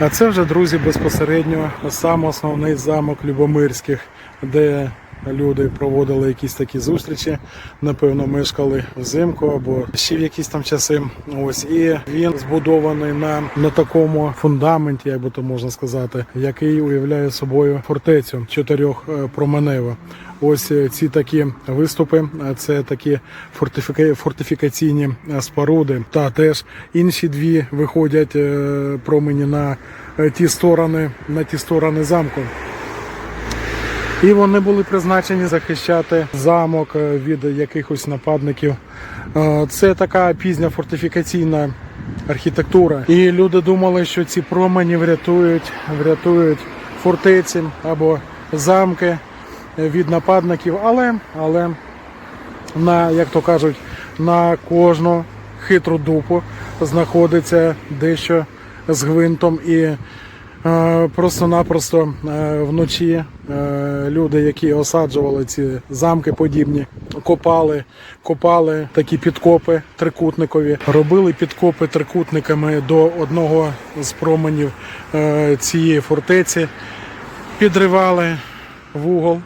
А це вже, друзі, безпосередньо сам основний замок Любомирських, де люди проводили якісь такі зустрічі, напевно, мешкали взимку або ще в якісь там часи. Ось і він збудований на, на такому фундаменті, як би то можна сказати, який уявляє собою фортецю чотирьох е, променево. Ось е, ці такі виступи, е, це такі фортифіка- фортифікаційні споруди. Та теж інші дві виходять промені на ті сторони, на ті сторони замку. І вони були призначені захищати замок е, від якихось нападників. Е, Це така пізня фортифікаційна архітектура. І люди думали, що ці промені врятують, врятують фортеці або замки е, від нападників, але, але на, як то кажуть, на кожну хитру дупу знаходиться дещо з гвинтом і просто-напросто е, вночі е, люди, які осаджували ці замки подібні, копали, копали такі підкопи трикутникові, робили підкопи трикутниками до одного з променів е, цієї фортеці, підривали вугол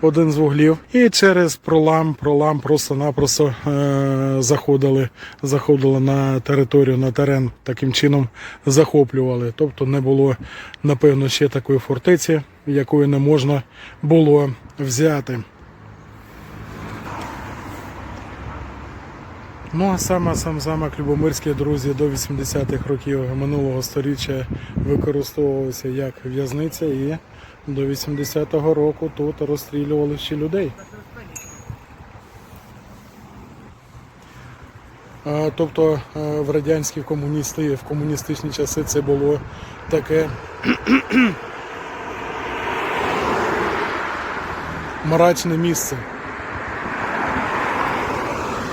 один з вуглів, і через пролам, пролам просто-напросто е, заходили, заходили на територію, на терен, таким чином захоплювали. Тобто не було, напевно, ще такої фортеці, якої не можна було взяти. Ну а саме сам замок Любомирський, друзі, до 80-х років минулого століття використовувався як в'язниця і до 80-го року тут розстрілювали ще людей. Тобто в радянські комуністи, в комуністичні часи це було таке мрачне місце.